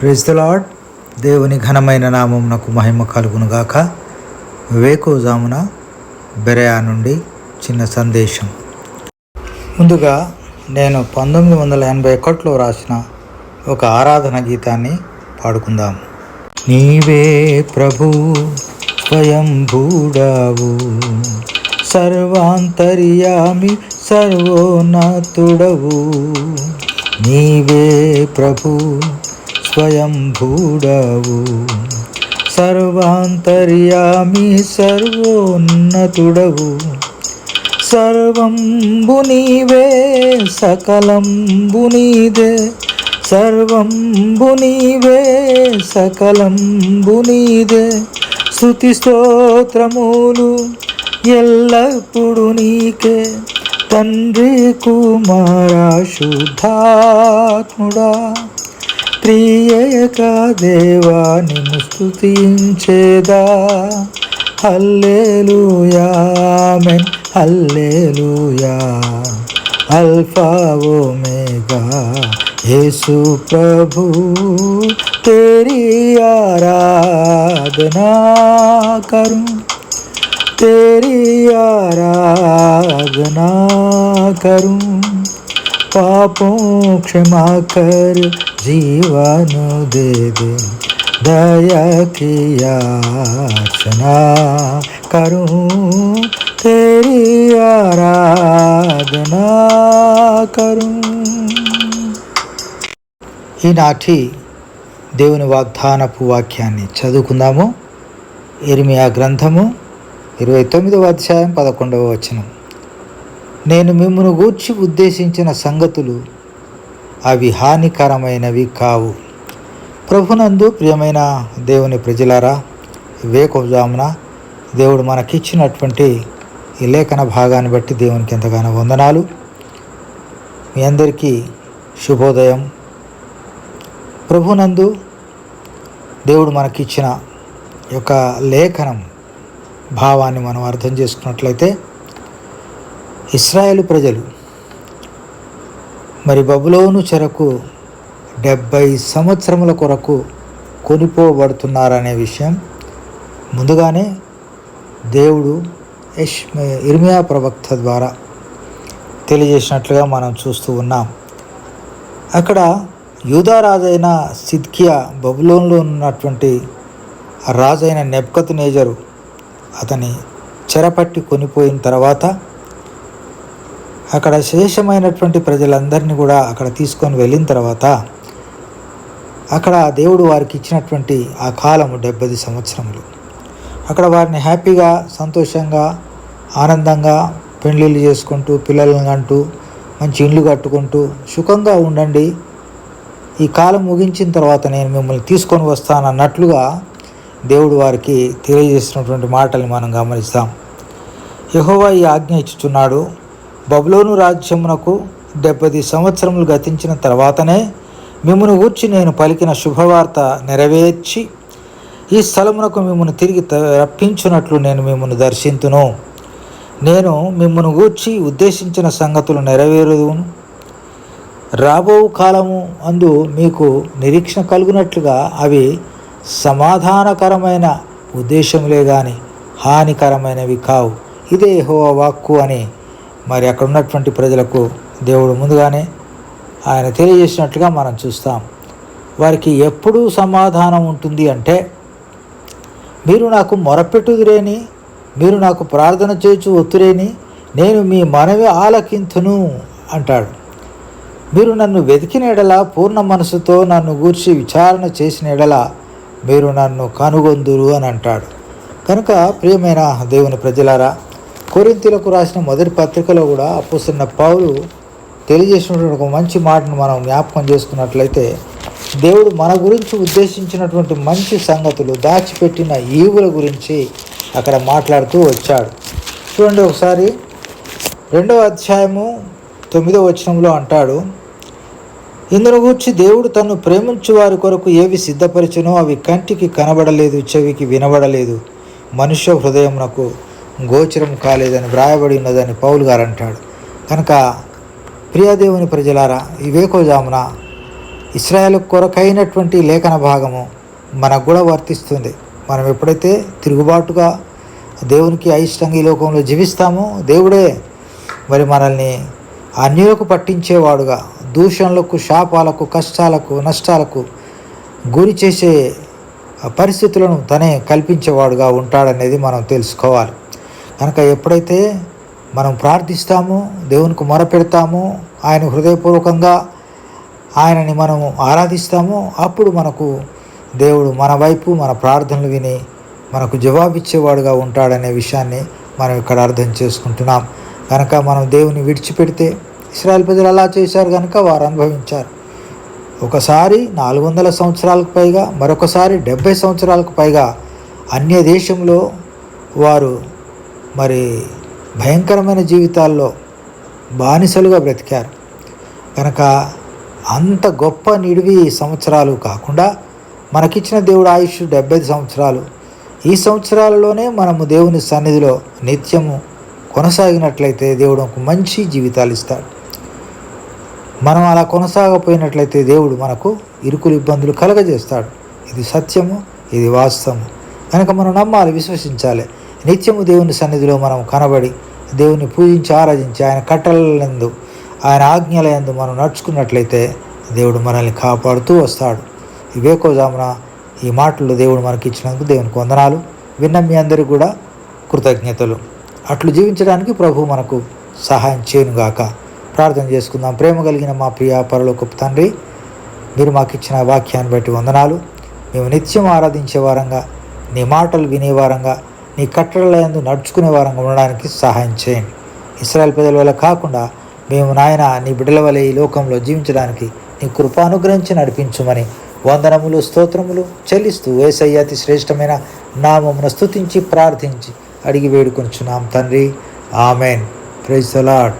Praise the lord దేవుని ఘనమైన నామమునకు మహిమ కలుగునుగాక. వేకోజామున బెరయా నుండి చిన్న సందేశం. ముందుగా నేను పంతొమ్మిది వందల ఎనభై ఒకటిలో రాసిన ఒక ఆరాధన గీతాన్ని పాడుకుందాం. నీవే ప్రభు స్వయంభూడావు. సర్వాంతర్యామి సర్వోన్నతుడవు. నీవే ప్రభు స్వయంభూడవు. సర్వాంతర్యామి సర్వోన్నతుడవు. సర్వంబు నీవే సకలంబు నీదే. సర్వంబు నీవే సకలంబు నీదే. స్తుతి స్తోత్రములు ఎల్లప్పుడూ నీకే. తండ్రి కుమార శుద్ధాత్ముడా ప్రియక దేవాని ముస్తుతించేదా? Hallelujah amen hallelujah. Alpha omega Yesu ప్రభు తేరీ ఆరాధనా తేరీ ఆరాధనా కరు పాపం క్షమా కర్ जीवन दे दे दया की याचना करूं तेरी आराधना करूं ఈనాటి దేవుని వాగ్దానపు వాక్యాన్ని చదువుకుందాము ఇర్మియా గ్రంథము ఇరవై తొమ్మిదవ అధ్యాయం పదకొండవ వచనం నేను మిమ్మను గూర్చి ఉద్దేశించిన సంగతులు అవి హానికరమైనవి కావు. ప్రభునందు ప్రియమైన దేవుని ప్రజలారా వేకోజామున దేవుడు మనకిచ్చినటువంటి ఈ లేఖన భాగాన్ని బట్టి దేవునికి ఎంతగానో వందనాలు. మీ అందరికీ శుభోదయం. ప్రభునందు దేవుడు మనకిచ్చిన యొక్క లేఖనం భావాన్ని మనం అర్థం చేసుకున్నట్లయితే ఇస్రాయేల్ ప్రజలు మరి బబులోను చెరకు డెబ్భై సంవత్సరముల కొరకు కొనిపోబడుతున్నారనే విషయం. ముందుగానే దేవుడు యష్ ఇర్మియా ప్రవక్త ద్వారా తెలియజేసినట్లుగా మనం చూస్తూ ఉన్నాం. అక్కడ యూదా రాజైన సిద్కియా బబులోన్లో ఉన్నటువంటి రాజైన నెప్కత్ నేజరు అతని చెరపట్టి కొనిపోయిన తర్వాత అక్కడ శేషమైనటువంటి ప్రజలందరినీ కూడా అక్కడ తీసుకొని వెళ్ళిన తర్వాత అక్కడ దేవుడు వారికి ఇచ్చినటువంటి ఆ కాలము డెబ్బై సంవత్సరములు. అక్కడ వారిని హ్యాపీగా సంతోషంగా ఆనందంగా పెళ్ళిళ్ళు చేసుకుంటూ పిల్లలను అంటూ మంచి ఇండ్లు కట్టుకుంటూ సుఖంగా ఉండండి. ఈ కాలం ముగించిన తర్వాత నేను మిమ్మల్ని తీసుకొని వస్తాను అన్నట్లుగా దేవుడు వారికి తెలియజేసినటువంటి మాటలు మనం గమనిస్తాం. యహోవా ఈ ఆజ్ఞ ఇచ్చుచున్నాడు. బబులోను రాజ్యమునకు డెబ్బది సంవత్సరములు గతించిన తర్వాతనే మిమ్మను గూర్చి నేను పలికిన శుభవార్త నెరవేర్చి ఈ స్థలమునకు మిమ్మల్ని తిరిగి రప్పించున్నట్లు నేను మిమ్మల్ని దర్శింతును. నేను మిమ్మల్ని గూర్చి ఉద్దేశించిన సంగతులు నెరవేరుదును. రాబో కాలము అందు మీకు నిరీక్షణ కలుగునట్లుగా అవి సమాధానకరమైన ఉద్దేశములే కానీ హానికరమైనవి కావు. ఇదే హో వాక్కు అని మరి అక్కడ ఉన్నటువంటి ప్రజలకు దేవుడు ముందుగానే ఆయన తెలియజేసినట్లుగా మనం చూస్తాం. వారికి ఎప్పుడూ సమాధానం ఉంటుంది అంటే మీరు నాకు మొరపెట్టుదురేని మీరు నాకు ప్రార్థన చేయొచ్చు ఒత్తురేని నేను మీ మనవి ఆలకింతును అంటాడు. మీరు నన్ను వెతికిన ఎడల పూర్ణ మనసుతో నన్ను గూర్చి విచారణ చేసిన ఎడల మీరు నన్ను కనుగొందురు అని అంటాడు. కనుక ప్రియమైన దేవుని ప్రజలారా కొరింతలకు రాసిన మొదటి పత్రికలో కూడా అప్పుస్తున్న పౌలు తెలియజేసినటువంటి ఒక మంచి మాటను మనం జ్ఞాపకం చేసుకున్నట్లయితే దేవుడు మన గురించి ఉద్దేశించినటువంటి మంచి సంగతులు దాచిపెట్టిన ఈవుల గురించి అక్కడ మాట్లాడుతూ వచ్చాడు. చూడండి ఒకసారి రెండవ అధ్యాయము తొమ్మిదవ వచనంలో అంటాడు ఇందును గూర్చి దేవుడు తను ప్రేమించు వారి కొరకు ఏవి సిద్ధపరిచినో అవి కంటికి కనబడలేదు చెవికి వినబడలేదు. మనుష్య హృదయమునకు గోచరం కాలేదని వ్రాయబడి ఉన్నదని పౌలు గారు అంటాడు. కనుక ప్రియదేవుని ప్రజలారా వివేకోజామున ఇస్రాయల్ కొరకైనటువంటి లేఖన భాగము మనకు కూడా వర్తిస్తుంది. మనం ఎప్పుడైతే తిరుగుబాటుగా దేవునికి అయిష్టంగా ఈ లోకంలో జీవిస్తామో దేవుడే మరి మనల్ని అన్యులకు పట్టించేవాడుగా దూషణలకు శాపాలకు కష్టాలకు నష్టాలకు గురి చేసే పరిస్థితులను తనే కల్పించేవాడుగా ఉంటాడనేది మనం తెలుసుకోవాలి. కనుక ఎప్పుడైతే మనం ప్రార్థిస్తామో దేవునికి మొరపెడతామో ఆయన హృదయపూర్వకంగా ఆయనని మనము ఆరాధిస్తామో అప్పుడు మనకు దేవుడు మన వైపు మన ప్రార్థనలు విని మనకు జవాబిచ్చేవాడుగా ఉంటాడనే విషయాన్ని మనం ఇక్కడ అర్థం చేసుకుంటున్నాం. కనుక మనం దేవుని విడిచిపెడితే ఇస్రాయల్ ప్రజలు అలా చేశారు కనుక వారు అనుభవించారు. ఒకసారి నాలుగు వందల సంవత్సరాలకు పైగా మరొకసారి డెబ్భై సంవత్సరాలకు పైగా అన్య దేశంలో వారు మరి భయంకరమైన జీవితాల్లో బానిసలుగా బ్రతికారు. కనుక అంత గొప్ప నిడివి సంవత్సరాలు కాకుండా మనకిచ్చిన దేవుడు ఆయుష్ డెబ్బై సంవత్సరాలు. ఈ సంవత్సరాలలోనే మనము దేవుని సన్నిధిలో నిత్యము కొనసాగినట్లయితే దేవుడు ఒక మంచి జీవితాలు ఇస్తాడు. మనం అలా కొనసాగపోయినట్లయితే దేవుడు మనకు ఇరుకులు ఇబ్బందులు కలగజేస్తాడు. ఇది సత్యము ఇది వాస్తవము. కనుక మనం నమ్మాలి విశ్వసించాలి. నిత్యము దేవుని సన్నిధిలో మనం కనబడి దేవుని పూజించి ఆరాధించి ఆయన కట్టలందు ఆయన ఆజ్ఞలయందు మనం నడుచుకున్నట్లయితే దేవుడు మనల్ని కాపాడుతూ వస్తాడు. ఈ వేకోజామున ఈ మాటలు దేవుడు మనకి ఇచ్చినందుకు దేవునికి వందనాలు. విన్న మీ అందరికీ కూడా కృతజ్ఞతలు. అట్లు జీవించడానికి ప్రభు మనకు సహాయం చేయనుగాక. ప్రార్థన చేసుకుందాం. ప్రేమ కలిగిన మా ప్రియ పరలోకపు తండ్రి మీరు మాకు ఇచ్చిన వాక్యాన్ని బట్టి వందనాలు. మేము నిత్యం ఆరాధించే వారంగా నీ మాటలు వినేవారంగా నీ కట్టడలందు నడుచుకునే వారంగా ఉండడానికి సహాయం చేయండి. ఇస్రాయల్ ప్రజల వల్ల కాకుండా మేము నాయన నీ బిడ్డల వలె ఈ లోకంలో జీవించడానికి నీ కృప అనుగ్రహించి నడిపించుమని వందనములు స్తోత్రములు చెల్లిస్తూ ఏసయ్య అతి శ్రేష్టమైన నామమును స్తుతించి ప్రార్థించి అడిగి వేడుకొంచున్నాం తండ్రి. ఆమెన్. Praise allot